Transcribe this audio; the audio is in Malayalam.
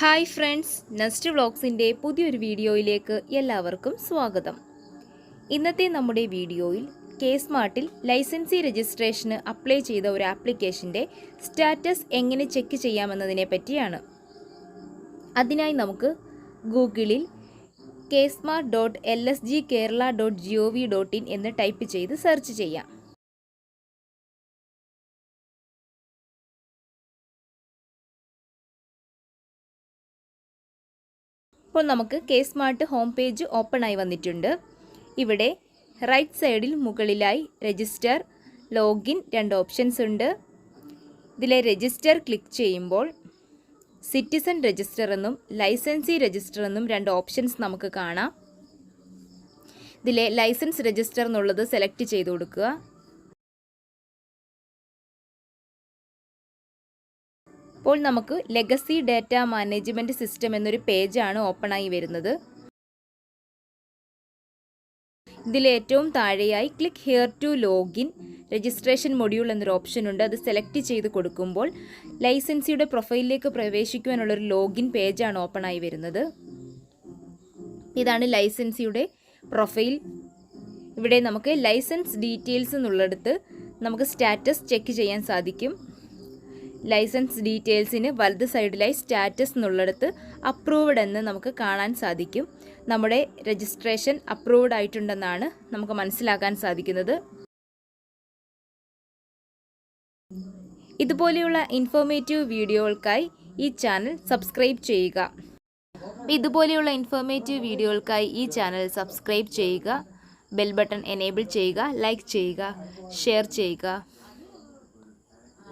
ഹായ് ഫ്രണ്ട്സ് നെസ്റ്റ് വ്ളോഗ്സിന്റെ പുതിയൊരു വീഡിയോയിലേക്ക് എല്ലാവർക്കും സ്വാഗതം. ഇന്നത്തെ നമ്മുടെ വീഡിയോയിൽ കെ സ്മാർട്ടിൽ ലൈസൻസി രജിസ്ട്രേഷന് അപ്ലൈ ചെയ്ത ഒരു ആപ്ലിക്കേഷന്റെ സ്റ്റാറ്റസ് എങ്ങനെ ചെക്ക് ചെയ്യാമെന്നതിനെ പറ്റിയാണ്. അതിനായി നമുക്ക് ഗൂഗിളിൽ K smart dot L S G Kerala dot G O V dot in എന്ന് ടൈപ്പ് ചെയ്ത് സെർച്ച് ചെയ്യാം. ഇപ്പോൾ നമുക്ക് K smart home page open ആയി വന്നിട്ടുണ്ട്. ഇവിടെ റൈറ്റ് സൈഡിൽ മുകളിലായി രജിസ്റ്റർ ലോഗിൻ രണ്ട് ഓപ്ഷൻസ് ഉണ്ട്. ഇതിലെ രജിസ്റ്റർ ക്ലിക്ക് ചെയ്യുമ്പോൾ സിറ്റിസൺ രജിസ്റ്റർ എന്നും ലൈസൻസി രജിസ്റ്റർ എന്നും രണ്ട് ഓപ്ഷൻസ് നമുക്ക് കാണാം. ഇതിലെ ലൈസൻസ് രജിസ്റ്റർ എന്നുള്ളത് സെലക്ട് ചെയ്ത് കൊടുക്കുക. ഇപ്പോൾ നമുക്ക് ലെഗസി ഡാറ്റ മാനേജ്മെന്റ് സിസ്റ്റം എന്നൊരു പേജാണ് ഓപ്പണായി വരുന്നത്. ഇതിലേറ്റവും താഴെയായി click here to login registration module എന്നൊരു ഓപ്ഷൻ ഉണ്ട്. അത് സെലക്ട് ചെയ്ത് കൊടുക്കുമ്പോൾ ലൈസൻസിയുടെ പ്രൊഫൈലിലേക്ക് പ്രവേശിക്കുവാനുള്ളൊരു ലോഗിൻ പേജാണ് ഓപ്പൺ ആയി വരുന്നത്. ഇതാണ് ലൈസൻസിയുടെ പ്രൊഫൈൽ ഇവിടെ നമുക്ക് ലൈസൻസ് ഡീറ്റെയിൽസ് എന്നുള്ളിടത്ത് നമുക്ക് സ്റ്റാറ്റസ് ചെക്ക് ചെയ്യാൻ സാധിക്കും. ലൈസൻസ് ഡീറ്റെയിൽസിന് വലത് സൈഡിലായി സ്റ്റാറ്റസ് എന്നുള്ളിടത്ത് അപ്രൂവ്ഡ് എന്ന് നമുക്ക് കാണാൻ സാധിക്കും. നമ്മുടെ രജിസ്ട്രേഷൻ അപ്രൂവ്ഡ് ആയിട്ടുണ്ടെന്നാണ് നമുക്ക് മനസ്സിലാക്കാൻ സാധിക്കുന്നത്. ഇതുപോലെയുള്ള ഇൻഫോർമേറ്റീവ് വീഡിയോകൾക്കായി ഈ ചാനൽ സബ്സ്ക്രൈബ് ചെയ്യുക. ഇതുപോലെയുള്ള ഇൻഫോർമേറ്റീവ് വീഡിയോകൾക്കായി ഈ ചാനൽ സബ്സ്ക്രൈബ് ചെയ്യുക. ബെൽ ബട്ടൺ എനേബിൾ ചെയ്യുക ലൈക്ക് ചെയ്യുക ഷെയർ ചെയ്യുക.